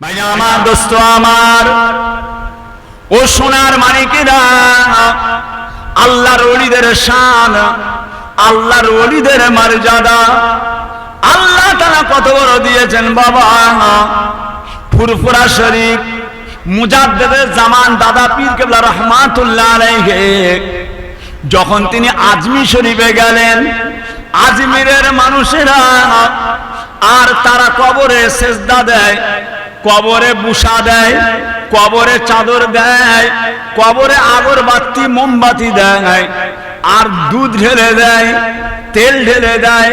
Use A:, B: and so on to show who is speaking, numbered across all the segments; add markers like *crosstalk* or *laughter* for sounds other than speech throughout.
A: ভাই আমার দোস্ত আমার। ও সোনার মানিকেরা আল্লাহর অলিদের শান, আল্লাহর অলিদের মর্যাদা। আল্লাহ তারা কত বড় দিয়েছেন বাবা। ফুরফুরা শরীফ, মুজাদ্দেদের জামান দাদা পীর কেবলা রহমাতুল্লাহ আলাইহি। যখন তিনি আজমি শরীফে গেলেন, আজমিরের মানুষেরা আর তারা কবরে সেজদা দেয়। কবরে বুসা দেয়, কবরে চাদর দেয়, কবরে আগরবাতি মোমবাতি দেয়, আর দুধ ঢেলে দেয়, তেল ঢেলে দেয়।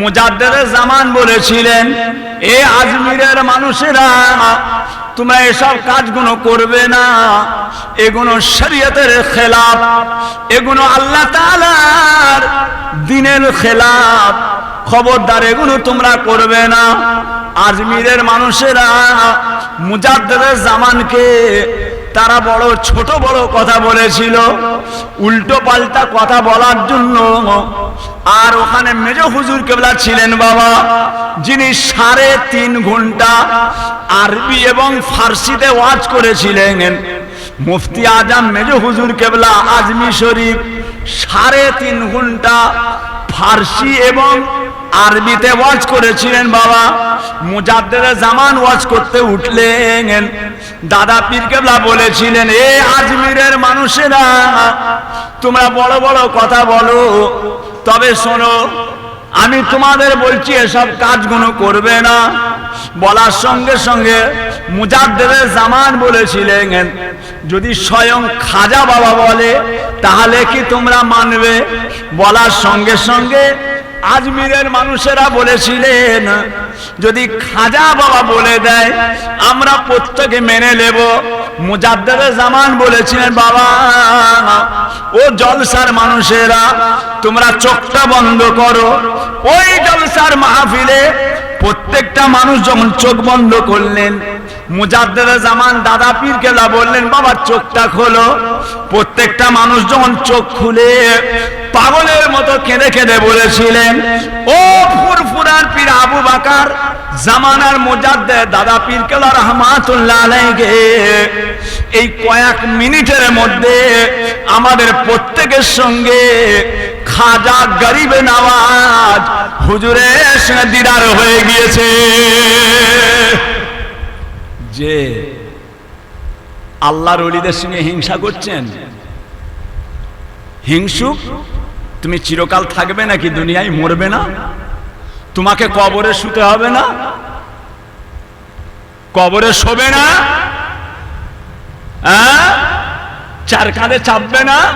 A: মুজাদ্দের জামান বলেছিলেন, এ আজমিরের মানুষেরা, তোমরা এসব কাজগুলো করবে না। এগুলো শরীয়তের খেলাফ, এগুলো আল্লাহ তাআলার দিনের খেলাফ। খবরদার, এগুলো তোমরা করবে না। আজমিরের মানুষেরা মুজাদ্দের জামানকে তারা বড় ছোট বড় কথা বলেছিল, উল্টো পাল্টা কথা বলার জন্য। আর ওখানে মেজ হুজুর কেবলা ছিলেন বাবা, যিনি সাড়ে তিন ঘণ্টা আরবি এবং ফার্সিতে ওয়াজ করেছিলেন। মুফতি আজম, মেজ হুজুর কেবলা, আজমি শরীফ সাড়ে তিন ঘণ্টা ফার্সি এবং আরবিতে ওয়াজ করেছিলেন বাবা। মুজাদ্দের জামান ওয়াজ করতে উঠলেন। দাদা পীর কেবলা বলেছিলেন, এ আজমিরের মানুষেরা, তোমরা বড় বড় কথা বলো। তবে শোনো, আমি তোমাদের বলছি, এসব কাজগুলো করবে না। বলার সঙ্গে সঙ্গে মুজাদ্দের জামান বলেছিলেন, যদি স্বয়ং খাজা বাবা বলে, তাহলে কি তোমরা মানবে? বলার সঙ্গে সঙ্গে আজমিরের মানুষেরা বলেছিলেন, যদি খাজা বাবা বলে দেয়, আমরা প্রত্যেকে মেনে নেব। জামান বলেছিলেন, বাবা, ও জলসার মানুষেরা, তোমরা চোখটা বন্ধ করো। ওই জলসার মাহফিলে প্রত্যেকটা মানুষ যখন চোখ বন্ধ করলেন মুজাদ্দের জামান দাদা পীর কেলা বললেন, বাবা, চোখটা খোলো। প্রত্যেকটা মানুষ যখন চোখ খুলে পাগলের মতো কেঁদে কেঁদে বলেছিলেন, ও ফুরফুরার পীর আবু বাকার, জামানার মুজাদ্দে দাদা পীর কেলা রহমাতুল্লাহ এই কয়েক মিনিটের মধ্যে আমাদের প্রত্যেকের সঙ্গে খাজা গরিবে হুজুরের সঙ্গে দিদার হয়ে গিয়েছে। যে আল্লাহর অলিদের সঙ্গে হিংসা করছেন, হিংসুক তুমি চিরকাল থাকবে নাকি দুনিয়ায়? মরবে না? তোমাকে কবরে শুতে হবে না? কবরে শোবে না? চার কাঁধে চাপবে না?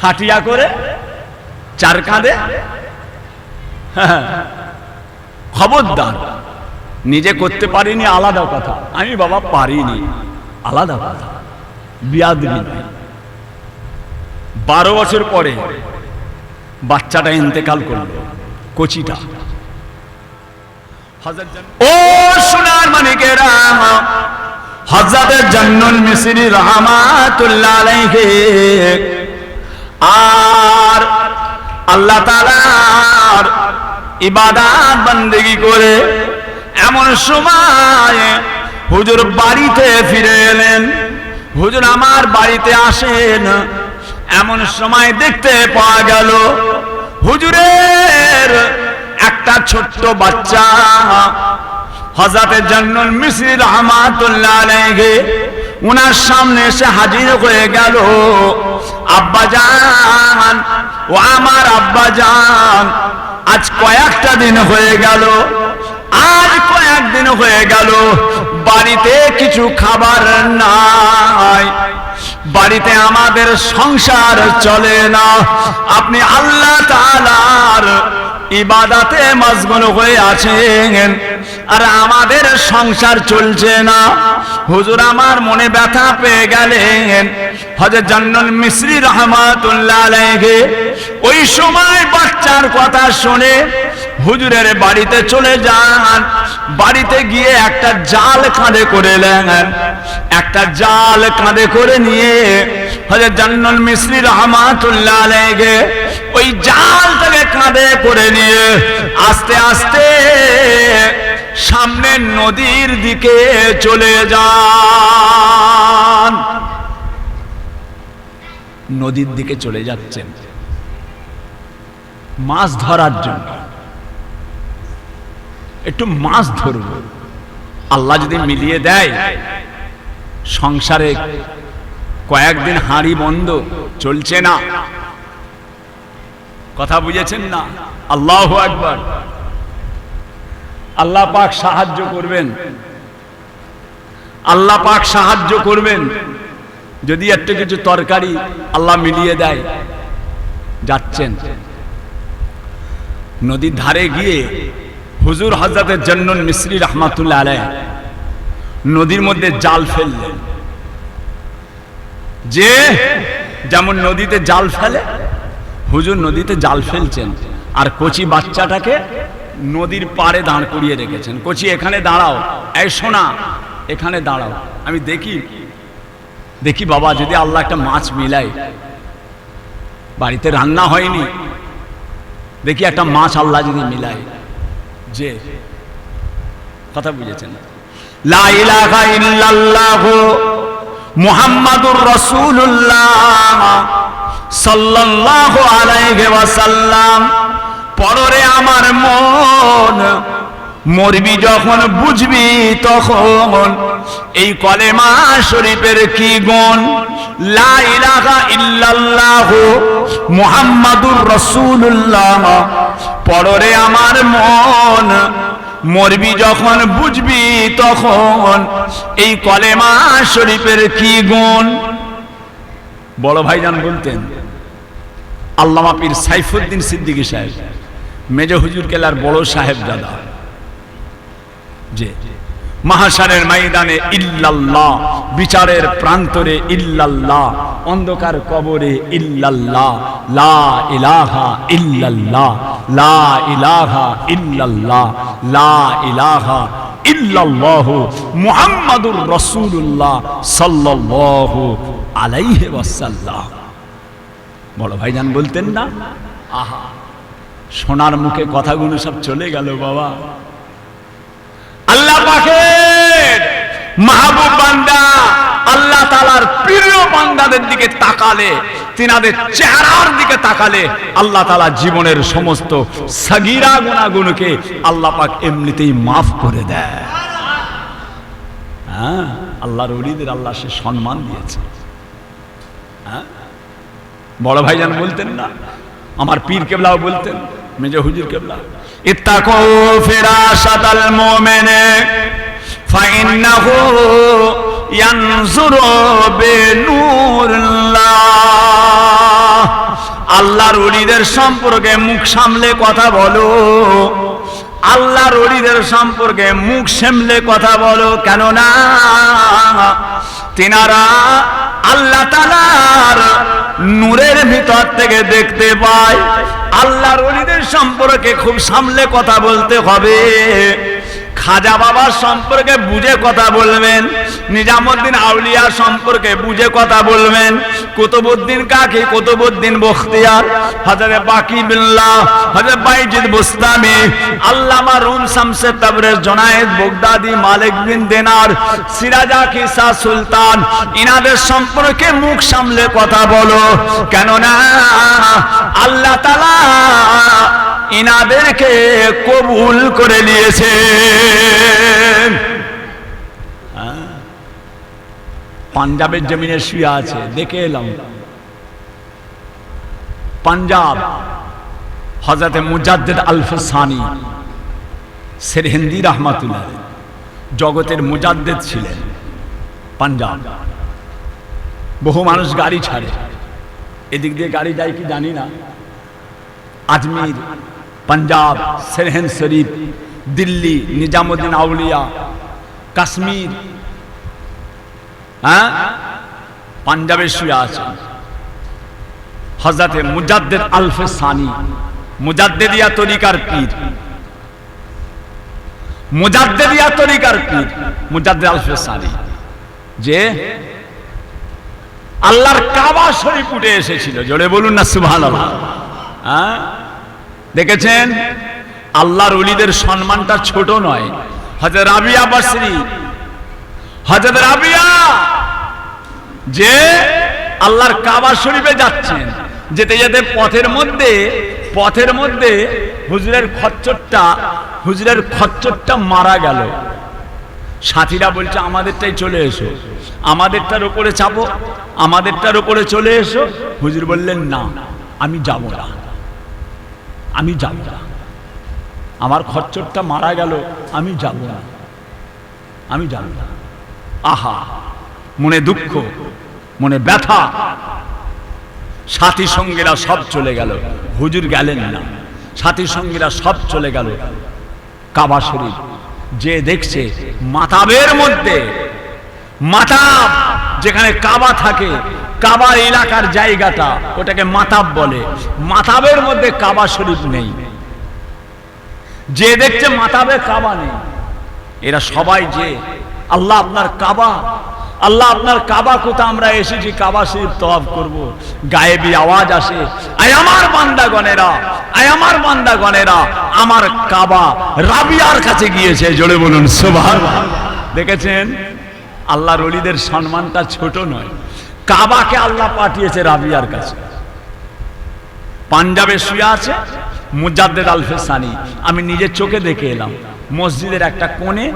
A: খাটিয়া করে? চার কাঁধে। *laughs* খবরদার। নিজে করতে পারিনি, আলাদা কথা। আমি বাবা পারিনি, আলাদা কথা। বিয়াদবি নয় বারো বছর পরে বাচ্চাটা ইন্তেকাল করল, কচিটা। ও সোনার মানিকেরা হজরত জান্নুল মিসরি রহমাতুল্লাহ আলাইহি। আর আল্লাহ তাআলার ইবাদত বন্দেগি করে এমন সময় হুজুর বাড়িতে ফিরে এলেন। হুজুর আমার বাড়িতে আসেন। এমন সময় দেখতে পাওয়া গেল, হুজুরের একটা ছোট্ট বাচ্চা। হজরতের জন্নুল মিসরি রহমাতুল্লাহ উনার সামনে এসে হাজির হয়ে গেল। আব্বা জান, ও আমার আব্বা জান, আজ কয়েকটা দিন হয়ে গেল, আজ কয়েকদিন হয়ে গেল, বাড়িতে কিছু খাবার নাই। বাড়িতে আমাদের সংসার চলে না। আপনি আল্লাহ তাআলার ইবাদাতে মশগুল হয়ে আছেন। আর আমাদের সংসার চলছে না। হুজুর, আমার মনে ব্যথা পেয়ে গেলেন। হজরত জান্নুল মিসরি রহমাতুল্লাহ আলাইহি ওই সময় বাচ্চার কথা শুনে হুজুরের বাড়িতে চলে যান। বাড়িতে গিয়ে একটা জাল কাঁধে করে নেন। একটা জাল কাঁধে করে নিয়ে হজরত জান্নুল মিসরি রহমাতুল্লাহ আলাইহি, ওই জালটাকে কাঁধে করে নিয়ে আস্তে আস্তে সামনে নদীর দিকে চলে যান। নদীর দিকে চলে যাচ্ছেন। মাছ ধরার জন্য। একটু মাছ ধরব। আল্লাহ যদি মিলিয়ে দেয় সংসারে কয়েকদিন হাঁড়ি বন্ধ, চলছে না। কথা বুঝেছেন না? আল্লাহ একবার আল্লাহ পাক সাহায্য করবেন। আল্লাহ পাক সাহায্য করবেন। যদি একটা কিছু তরকারি আল্লাহ মিলিয়ে দেয়, যাচ্ছেন। নদীর ধারে গিয়ে হুজুর হজরতের জন্নুন মিশ্রি রহমাতুল্লাহ আলাই নদীর মধ্যে জাল ফেললেন যে যেমন নদীতে জাল ফেলে, হুজুর নদীতে জাল ফেলছেন। আর কচি বাচ্চাটাকে নদীর পাড়ে দাঁড় করিয়ে রেখেছেন। কচি, এখানে দাঁড়াও। এই শোনা এখানে দাঁড়াও। আমি দেখি দেখি বাবা, যদি আল্লাহ একটা মাছ মিলাই বাড়িতে রান্না হয়নি। দেখি একটা মাছ আল্লাহ যদি মিলাই যে, কথা বুঝেছেন? মুহাম্মাদুর রাসূলুল্লাহ সাল্লাল্লাহু আলাইহি ওয়াসাল্লাম। পররে আমার মন মরবি যখন বুঝবি তখন এই কলেমা শরীফের কি গুণ? লা ইলাহা ইল্লাল্লাহ রাসূলুল্লাহ। পররে আমার মন মরবি যখন বুঝবি তখন। এই কলেমা শরীফের কি গুণ? বড় ভাইজান বলতেন, আল্লামা পীর সাইফুদ্দিন সিদ্দিকী সাহেব, মেজ হুজুর কেলার বড় সাহেব দাদা যে মাহাসারের ময়দানে ইল্লাল্লাহ, বিচারের প্রান্তরে ইল্লাল্লাহ, অন্ধকার কবরে ইল্লাল্লাহ, লা ইলাহা ইল্লাল্লাহ লা ইলাহা ইল্লাল্লাহ, লা ইলাহা ইল্লাল্লাহু মুহাম্মাদুর রাসূলুল্লাহ সাল্লাল্লাহু আলাইহি ওয়াসাল্লাম। বড় ভাইজান বলতেন না, আহা, সোনার মুখে কথাগুলো সব চলে গেল বাবা। আল্লাহ পাকের মাহবুব বান্দা আল্লাহ তালার প্রিয় বান্দাদের দিকে তাকালে তিনাদের চেহারার দিকে তাকালে আল্লাহ তালা জীবনের সমস্ত সাগিরা গুণাগুণকে আল্লাহ পাক এমনিতেই মাফ করে দেয়। হ্যাঁ? আল্লাহর অলিদের আল্লাহ সে সম্মান দিয়েছে। হ্যাঁ? বড় ভাইজান বলতেন না? আমার পীর কেবলাও বলতেন, মেজো হুজুর কেবলা ইত্তাকু ফিরাসাতাল মুমিনে, ফাইন্নাহু ইয়ানজুরু বিনুরিল্লাহ। আল্লাহর ওলিদের সম্পর্কে মুখ সামলে কথা বলো। আল্লাহর ওলিদের সম্পর্কে মুখ সামলে কথা বলো, কেননা তিনারা আল্লাহ তালার নূরের ভিতর থেকে দেখতে পায়। আল্লাহর অলিদের সম্পর্কে খুব সামলে কথা বলতে হবে। খাজা বাবার সম্পর্কে বুঝে কথা বলবেন, নিজামুদ্দিন আউলিয়া সম্পর্কে বুঝে কথা বলবেন কুতুবুদ্দিন কাকি কুতুবুদ্দিন বখতিয়ার, হযরত বাকি বিল্লাহ, হযরত বাইজিদ বুস্তামি, আল্লামা Rumi শামসে Tabrez Junaid, Baghdadi Malik bin Dinar, sriracha কিসা সুলতান, ইনাদের সম্পর্কে মুখ সামলে কথা বলো। কেননা আল্লাহ তাআলা ইনাদেরকে কবুল করে নিয়েছে পাঞ্জাবের জমিনে শুয়ে আছে, দেখে এলাম। পাঞ্জাব হজরতে মুজাদ্দেদ আলফসানি সেরহিন্দি রহমাতুল্লাহ জগতের মুজাদ্দেদ ছিলেন পাঞ্জাব। বহু মানুষ গাড়ি ছাড়ে। এদিক দিয়ে গাড়ি যায় কি জানি না। আজমির পাঞ্জাব সেরহেন শরীফ দিল্লি নিজামুদ্দিন আউলিয়া কাশ্মীর হ্যাঁ পাঞ্জাবে শুয়ে আছে হজরতে মুজাদ্দেদ আলফে সানি মুজাদ্দেদিয়া তরিকার পীর মুজাদ্দেদিয়া তরিকার পীর মুজাদ্দেদ আলফে সানি যে আল্লাহর কাবা শরীফ উঠে এসেছিল, জোরে বলুন না, সুবহানাল্লাহ। হ্যাঁ দেখেছেন? আল্লাহর অলিদের সম্মানটা ছোট নয়। হজরত রাবিয়া বসরি। হজরত রাবিয়া, যে আল্লাহর কাবা শরীফে যাচ্ছেন, যেতে যেতে পথের মধ্যে পথের মধ্যে হুজুরের খচ্চরটা হুজুরের খচ্চরটা মারা গেল। সাথীরা বলছে, আমাদেরটাই চলে এসো। আমাদেরটার উপরে চাপো। আমাদেরটার উপরে চলে এসো। হুজুর বললেন, না, আমি যাব না। আমি যাব না। আমার খচ্চরটা মারা গেল, আমি যাব না। আমি যাব না। আহা, মনে দুঃখ, মনে ব্যথা। সাথী সঙ্গীরা সব চলে গেল, হুজুর গেলেন না। সাথী সঙ্গীরা সব চলে গেল। কাবা শরীফ, যে দেখছে মাতাবের মধ্যে, মাতাব যেখানে কাবা থাকে কাবা এলাকার জায়গাটা ওটাকে মাতাব বলে। মাতাবের মধ্যে কাবা শরীফ নেই। যে দেখছে মাতাবে কাবা নেই, এরা সবাই যে, আল্লাহ আপনার কাবা, আল্লাহ আপনার কাবা কোথা আমরা এসেছি, কাবা শরীফ তওয়াফ করব। গায়েবী আওয়াজ আসে, আয় আমার বান্দা বান্দাগণেরা, আয় আমার বান্দা বান্দাগণেরা, আমার কাবা রাবিয়ার কাছে গিয়েছে, জোরে বলুন সুবহান দেখেছেন? আল্লাহর অলিদের সম্মানটা ছোট নয়। কাবাকে আল্লাহ পাঠিয়েছে রাবিয়ার কাছে। পাঞ্জাবে শুয়ে আছে মুজাদ্দেদ আল ফেসানি আমি নিজের চোখে দেখে এলাম, মসজিদের একটা কোণে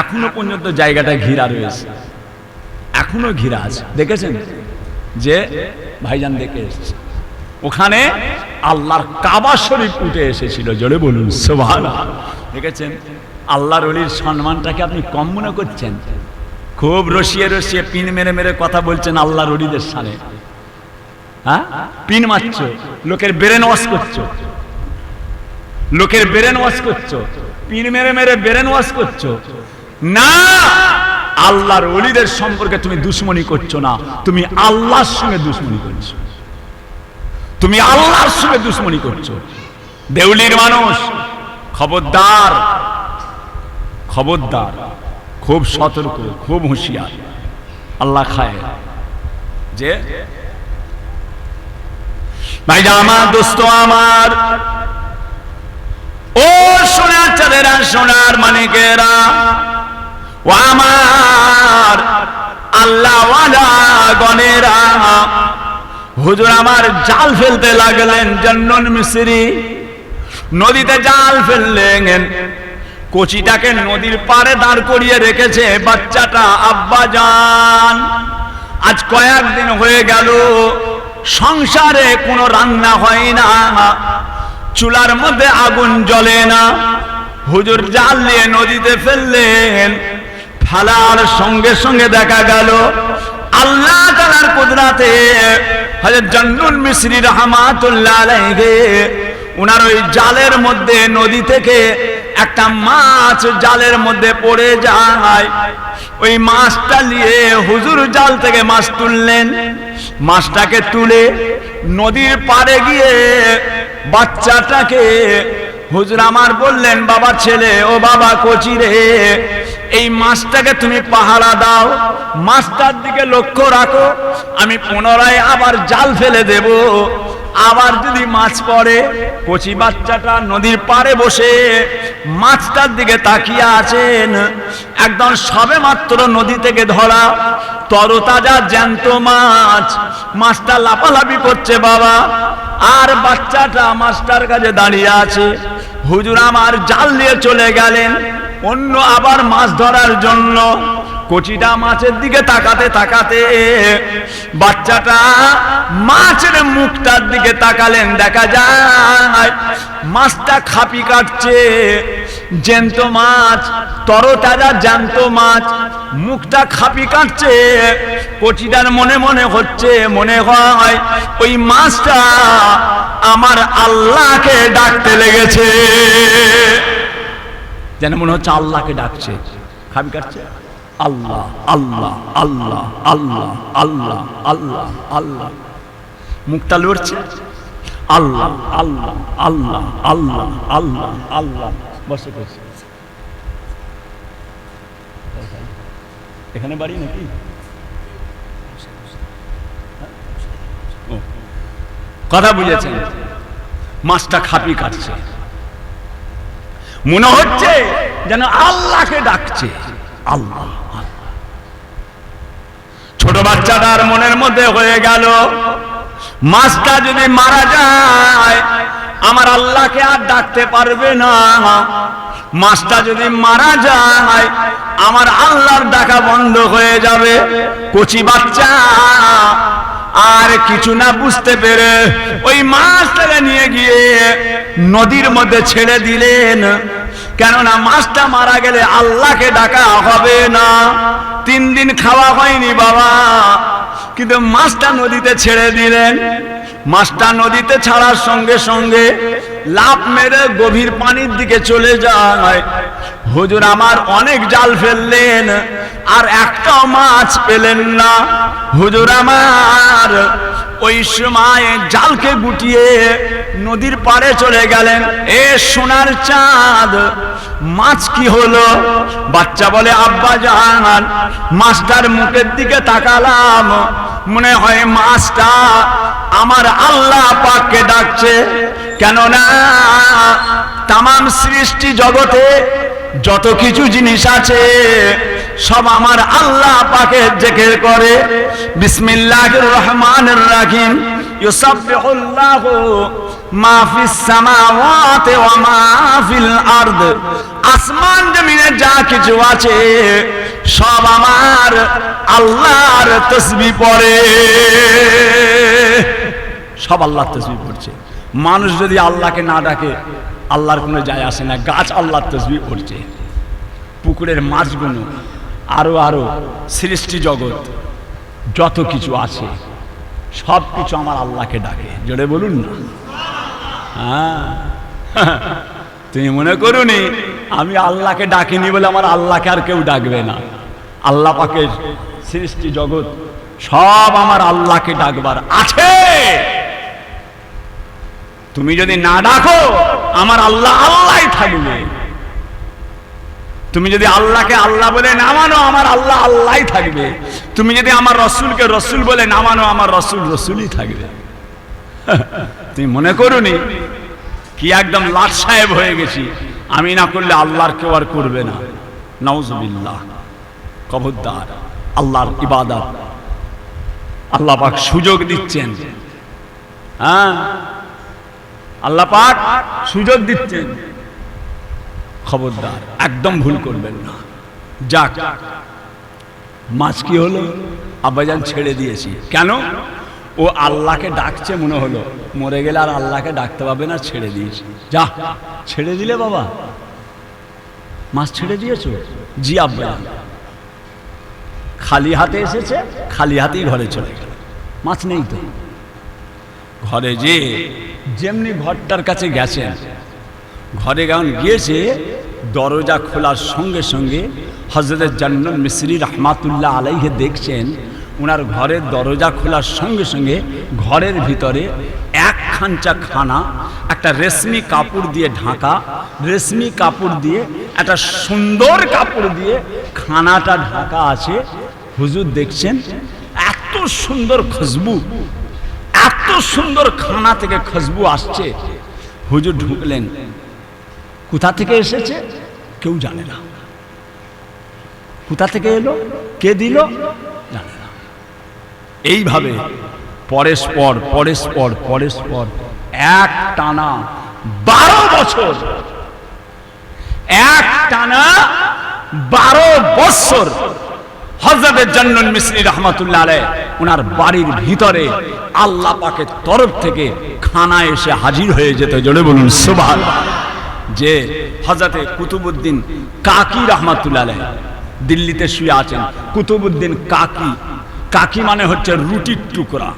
A: এখনও পর্যন্ত জায়গাটা ঘিরা রয়েছে। এখনও ঘিরা আছে। দেখেছেন? যে ভাইজান দেখে এসেছে। ওখানে আল্লাহর কাবা শরীফ উঠে এসেছিল, জোরে বলুন সোভান দেখেছেন? আল্লাহর অলির সম্মানটাকে আপনি কম মনে করছেন? খুব রসিয়ে রসিয়ে পিন মেরে মেরে কথা বলছেন আল্লাহ অলিদের সামনে। হ্যাঁ? পিন মারছো, লোকের ব্রেন ওয়াশ করছ। লোকের ব্রেন ওয়াশ করছ, পিন মেরে মেরে ব্রেন ওয়াশ করছ। না, আল্লাহর অলিদের সম্পর্কে তুমি দুশ্মনী করছ না। তুমি আল্লাহর সঙ্গে দুশ্মনী করছ। তুমি আল্লাহর সঙ্গে দুশ্মনী করছ। দেউলির মানুষ, খবরদার খবরদার। খুব সতর্ক, খুব হুঁশিয়ার। আল্লাহ খায় যে? ভাইরা আমার দোস্ত আমার, ও সোনার চাঁদেরা, সোনার মানিকেরা, ও আমার আল্লাহ গণেরা, হুজুর আমার জাল ফেলতে লাগলেন, জন্নন মিস্ত্রি নদীতে জাল ফেললেন। কচিটাকে নদীর পারে দাঁড় করিয়ে রেখেছে বাচ্চাটা আব্বা যান আজ কয়েকদিন হয়ে গেল, সংসারে কোনো রান্না হয় না। চুলার মধ্যে আগুন জ্বলে না। হুজুর জাল নিয়ে নদীতে ফেললেন। ফেলার সঙ্গে সঙ্গে দেখা গেল, আল্লাহ তালার কুদরাতে হজরত জন্নুল মিশ্রি রহমাতুল্লাহ উনার ওই জালের মধ্যে নদী থেকে একটা মাছ জালের মধ্যে পড়ে যায়। ওই মাছটা নিয়ে হুজুর জাল থেকে মাছ তুললেন। মাছটাকে তুলে নদীর পাড়ে গিয়ে বাচ্চাটাকে হুজুর আমার বললেন, বাবা ছেলে, ও বাবা কচি রে, এই মাছটাকে তুমি পাহারা দাও। মাছটার দিকে লক্ষ্য রাখো, আমি পুনরায় আবার জাল ফেলে দেব। আবার যদি মাছ পড়ে, কচি বাচ্চাটা নদীর পাড়ে বসে মাছটার দিকে তাকিয়ে আছেন। একদম সবে মাত্র নদী থেকে ধরা তরতাজা জ্যান্ত মাছ। মাছটা লাফালাফি করছে বাবা। আর বাচ্চাটা মাছটার কাছে দাঁড়িয়ে আছে। হুজুর আমার জাল দিয়ে চলে গেলেন। অন্য আবার মাছ ধরার জন্য। কচিটা মাছের দিকে তাকাতে তাকাতে বাচ্চাটা মাছের মুখটার দিকে তাকালেন, দেখা যায় মাছটা খাপি কাটছে, জ্যান্ত মাছ, তরতাজা জ্যান্ত মাছ, মুখটা খাপি কাটছে। কচিটার মনে মনে হচ্ছে, মনে হয় ওই মাছটা আমার আল্লাহকে ডাকতে লেগেছে। যেন মনে হচ্ছে আল্লাহকে ডাকছে। খাবি কাটছে? আল্লাহ আল্লাহ আল্লাহ আল্লাহ আল্লাহ আল্লাহ আল্লাহ। মুখটা লড়ছে। আল্লাহ আল্লাহ আল্লাহ আল্লাহ আল্লাহ আল্লাহ। বসে বসে এখানে বাড়ি নাকি? কথা বুঝেছেন? মাছটা খাপি কাটছে। মনে হচ্ছে যেন আল্লাহকে ডাকছে। আল্লাহ। ছোট বাচ্চাটার মনের মধ্যে হয়ে গেল। মাছটা যদি মারা যায়, আমার আল্লাহকে আর ডাকতে পারবে না। মাছটা যদি মারা যায়, আমার আল্লাহর ডাকা বন্ধ হয়ে যাবে। কচি বাচ্চা, আর কিছু না বুঝতে পেরে ওই মাছটাকে নিয়ে গিয়ে নদীর মধ্যে ছেড়ে দিলেন। কেননা মাছটা মারা গেলে আল্লাহকে ডাকা হবে না। তিন দিন খাওয়া হয়নি বাবা। কিন্তু মাছটা নদীতে ছেড়ে দিলেন। মাছটা নদীতে ছাড়ার সঙ্গে সঙ্গে লাভ মেরে গভীর পানির দিকে চলে যায়। হুজুর আমার অনেক জাল ফেললেন, আর একটা মাছ পেলেন না। হুজুর আমার ওই সময় জালকে গুটিয়ে নদীর পাড়ে চলে গেলেন। এ সোনার চাঁদ, মাছ কি হলো? বাচ্চা বলে, আব্বা জাহান মাছটার মুখের দিকে তাকালাম। মনে হয় মাছটা আমার আল্লাহ পাককে ডাকছে। কেননা তামাম সৃষ্টি জগতে যত কিছু জিনিস আছে, সব আমার আল্লাহ পাকে জেকের করে। বিসমিল্লাহির রহমানির রহিম। আসমান, জমিনে যা কিছু আছে, সব আমার আল্লাহর তসবিহ পড়ে। সব আল্লাহর তসবিহ পড়ছে। মানুষ যদি আল্লাহকে না ডাকে আল্লাহর কোনো যায় আসে না, গাছ আল্লাহর তসবি পড়ছে পুকুরের মাছগুলো আরও আরও সৃষ্টি জগৎ, যত কিছু আছে, সব কিছু আমার আল্লাহকে ডাকে। জোরে বলুন না। হ্যাঁ। *laughs* তুমি মনে করুনি, আমি আল্লাহকে ডাকিনি বলে আমার আল্লাহকে আর কেউ ডাকবে না। আল্লাহ পাকের সৃষ্টি জগৎ সব আমার আল্লাহকে ডাকবার আছে। তুমি যদি না ডাকো, আমার আল্লাহ আল্লাহই থাকবে। তুমি যদি আল্লাহকে আল্লাহ বলে না মানো, আমার আল্লাহ আল্লাহই থাকবে। তুমি যদি আমার রসুলকে রসুল বলে না মানো, আমার রসুল রসুলই থাকবে। *laughs* তুমি মনে করুনি? কি একদম লাট সাহেব হয়ে গেছি। আমি না করলে আল্লাহর কেউ আর করবে না। নওজবিল্লাহ কবরদার আল্লাহর ইবাদত। আল্লাহ পাক সুযোগ দিচ্ছেন। হ্যাঁ? আল্লাহ পাক সুযোগ দিচ্ছেন। খবরদার, একদম ভুল করবেন না। যাক, মাছ কি হলো? আব্বাজান ছেড়ে দিয়েছি। কেন? ও আল্লাহকে ডাকছে মনে হলো। মরে গেলে আর আল্লাহকে ডাকতে পারবে না, ছেড়ে দিয়েছি। যা, ছেড়ে দিলে বাবা। মাছ ছেড়ে দিয়েছ? জি আব্বাজান। খালি হাতে এসেছে, খালি হাতেই ঘরে চলে গেল। মাছ নেই তো। ঘরে যে যেমনি ঘরটার কাছে গেছেন, ঘরে গান গিয়েছে, দরজা খোলার সঙ্গে সঙ্গে হজরত জান্নাত মিসরি রহমাতুল্লাহ আলাইহে দেখছেন ওনার ঘরের দরজা খোলার সঙ্গে সঙ্গে ঘরের ভিতরে এক খাঞ্চা খানা, একটা রেশমি কাপড় দিয়ে ঢাকা, রেশমি কাপড় দিয়ে, একটা সুন্দর কাপড় দিয়ে খানাটা ঢাকা আছে। হুজুর দেখছেন, এত সুন্দর খুশবু। সুন্দর খানা থেকে খুশবু আসছে। হুজুর ঢুকলেন। কোথা থেকে এসেছে? কেউ জানে না। কোথা থেকে এলো? কে দিল? জানে না। এইভাবে পরস্পর পরস্পর পরস্পর এক টানা বারো বছর, এক টানা বারো বছর হজরতের জন্নন মিশ্রি রহমতুল্লাহ আলাই ওনার বাড়ির ভিতরে আল্লাহ পাকের তরফ থেকে খানা এসে হাজির হয়ে যেত, জোরে বলুন সুবাহ যে হজরতে কুতুবুদ্দিন কাকি রহমাতুল্লাহ আলাই দিল্লিতে শুয়ে আছেন। কুতুবুদ্দিন কাকি কাকি মানে হচ্ছে রুটির টুকরা।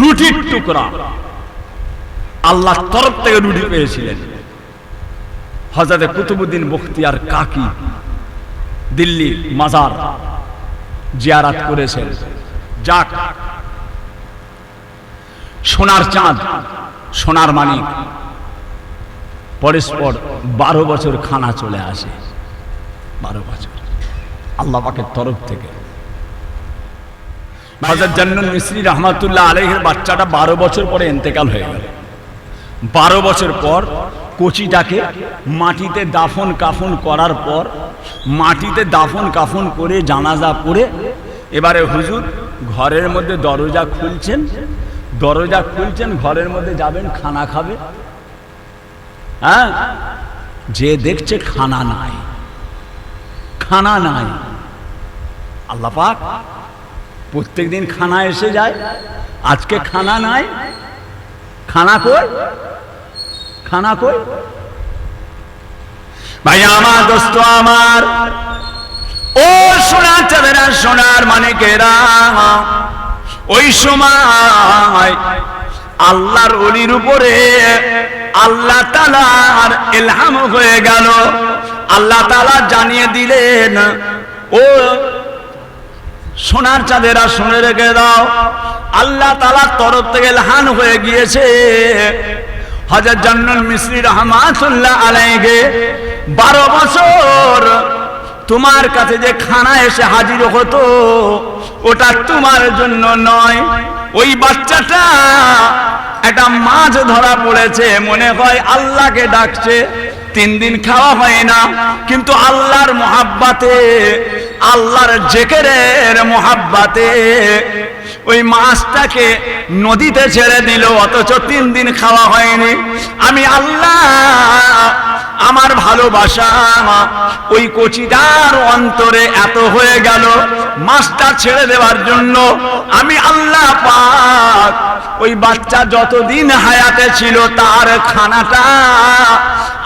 A: রুটির টুকরা। আল্লাহর তরফ থেকে রুটি পেয়েছিলেন। হজরতে কুতুবুদ্দিন বখতিয়ার কাকি দিল্লি মাজার জিয়ারাত করেছেন। যাক, সোনার চাঁদ, সোনার মানিক, পরস্পর বারো বছর খানা চলে আসে। বারো বছর। আল্লাহ তরফ থেকে। মিস্ত্রি রহমাতুল্লাহ আলহের বাচ্চাটা বারো বছর পরে এন্তেকাল হয়ে গেল। বারো বছর পর কচিটাকে মাটিতে দাফন কাফন করার পর মাটিতে দাফন কাফন করে জানাজা পড়ে, এবারে হুজুর ঘরের মধ্যে দরজা খুলছেন দরজা খুলছেন, ঘরের মধ্যে যাবেন, খানা খাবে। হ্যাঁ? যে দেখছে খানা নাই খানা নাই। আল্লাহ পাক প্রত্যেক দিন খানা এসে যায়। আজকে খানা নাই। খানা কই? খানা কই? ভাই, আমার দোস্ত আমার। ও সোনার চাঁদেরা সোনার মানিকেরা ওই সময় আল্লাহর অলির উপরে আল্লাহ তালার এলহাম হয়ে গেল। আল্লাহ তালা জানিয়ে দিলেন, ও সোনার চাঁদেরা শুনে রেখে দাও। আল্লাহ তালার তরফ থেকে লাহান হয়ে গিয়েছে। হাজার জান্নাল মিশ্রি রহমাতুল্লাহ আলাইগে বারো বছর তোমার কাছে যে খানা এসে হাজির হতো, ওটা তোমার জন্য নয়। ওই বাচ্চাটা একটা মাছ ধরা পড়েছে, মনে হয় আল্লাহকে ডাকছে। তিন দিন খাওয়া হয় না। কিন্তু আল্লাহর মোহাব্বাতে, আল্লাহর জেকেরের মোহাব্বাতে ওই মাছটাকে নদীতে ছেড়ে দিল, অথচ তিন দিন খাওয়া হয়নি। আমি আল্লাহ, আমার ভালোবাসা ওই কচিদার অন্তরে এত হয়ে গেল মাছটা ছেড়ে দেওয়ার জন্য। আমি আল্লাহ পাক ওই বাচ্চা যতদিন হায়াতে ছিল তার খানাটা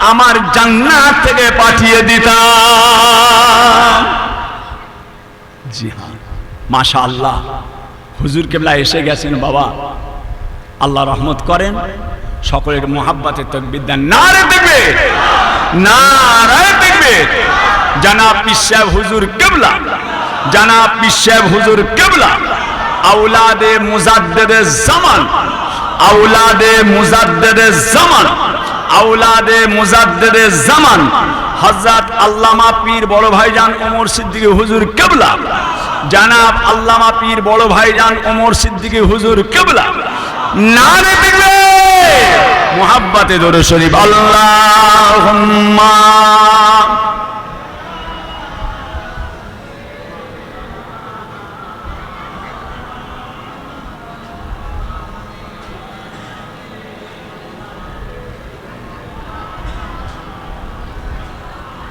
A: আমার জান্নাত থেকে পাঠিয়ে দিতাম। জি হ্যাঁ মাশা আল্লাহ হুজুর কেবলা এসে গেছেন বাবা। আল্লাহ রহমত করেন, সকলের মোহাব্বাতের তকবির দেন। না রে দেখবে না রে দেখবে জানাব পিসাব হুজুর কেবলা। জানা পিসাব হুজুর কেবলা। আউলাদে মুজাদ্দেদে জামান আউলাদে মুজাদ্দেদে জামান আউলাদে মুজাদ্দেদে জামান হযরত আল্লামা পীর বড় ভাইজান ওমর সিদ্দিকী হুজুর কেবলা, জানাব আল্লামা পীর বড় ভাইজান ওমর সিদ্দিকী হুজুর কেবলা। নারে দিবে মুহাব্বাতে দরুদ শরীফ, আল্লাহুম্মা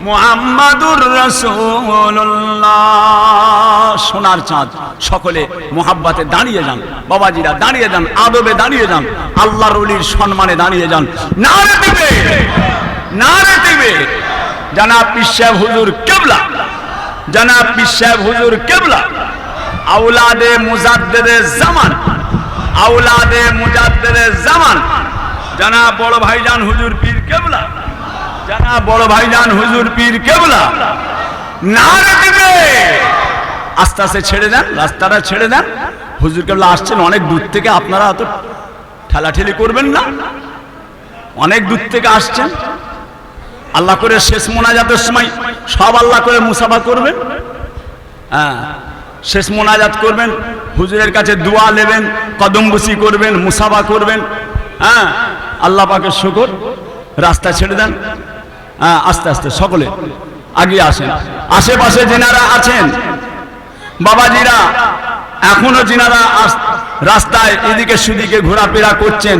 A: মুহাম্মাদুর রাসূলুল্লাহ। সোনার চাঁদ, সকলে মোহাব্বাতে দাঁড়িয়ে যান, বাবাজিরা দাঁড়িয়ে যান, আদবে দাঁড়িয়ে যান, আল্লাহর ওলির সম্মানে দাঁড়িয়ে যান। নারে দিবে নারে দিবে। জানাব পিসাব হুজুর কেবলা, জানাব পিসাব হুজুর কেবলা। আউলাদে মুজাদ্দেদে জামান আউলাদে মুজাদ্দেদে জামান। জানা বড় ভাইজান হুজুর পীর কেবলা। জানা বড় ভাইজান হুজুর পীর কেবলা। না রে আস্তে আস্তে ছেড়ে দেন, রাস্তাটা ছেড়ে দেন। হুজুর কেবলা আসছেন, অনেক দূর থেকে আপনারা এত ঠেলাঠেলি করবেন না। অনেক দূর থেকে আসছেন। আল্লাহ করে শেষ মোনাজাতের সময় সব আল্লাহ করে মুসাফা করবেন। হ্যাঁ শেষ মোনাজাত করবেন। হুজুরের কাছে দোয়া নেবেন কদমবুসি করবেন, মুসাফা করবেন। হ্যাঁ আল্লাহ পাকের শুকর। রাস্তা ছেড়ে দেন। আস্তে আস্তে, সকলে আগে আসেন। আশেপাশে যেনারা আছেন, বাবাজিরা, এখনও যেনারা রাস্তায় এদিকে সেদিকে ঘোরাফেরা করছেন,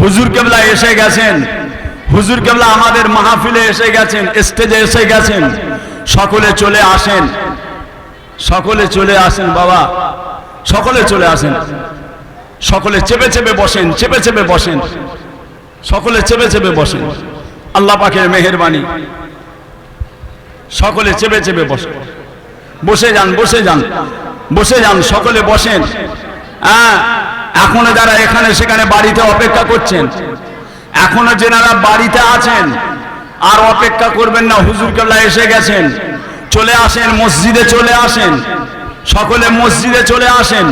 A: হুজুর কেবলা এসে গেছেন, হুজুর কেবলা আমাদের মাহফিলে এসে গেছেন, স্টেজে এসে গেছেন, সকলে চলে আসেন, সকলে চলে আসেন, বাবা, সকলে চলে আসেন, সকলে চেপে চেপে বসেন, চেপে চেপে বসেন, সকলে চেপে চেপে বসেন। আল্লাহ পাকের মেহেরবানি। সকলে চেপে চেপে বসেন বসে যান বসে যান বসে যান, সকলে বসেন। হ্যাঁ এখনও যারা এখানে সেখানে বাড়িতে অপেক্ষা করছেন, এখনও যেনারা বাড়িতে আছেন, আর অপেক্ষা করবেন না হুজুর কেবলা এসে গেছেন, চলে আসেন, মসজিদে চলে আসেন, সকলে মসজিদে চলে আসেন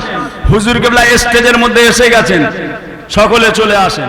A: হুজুর কেবলা স্টেজের মধ্যে এসে গেছেন, সকলে চলে আসেন।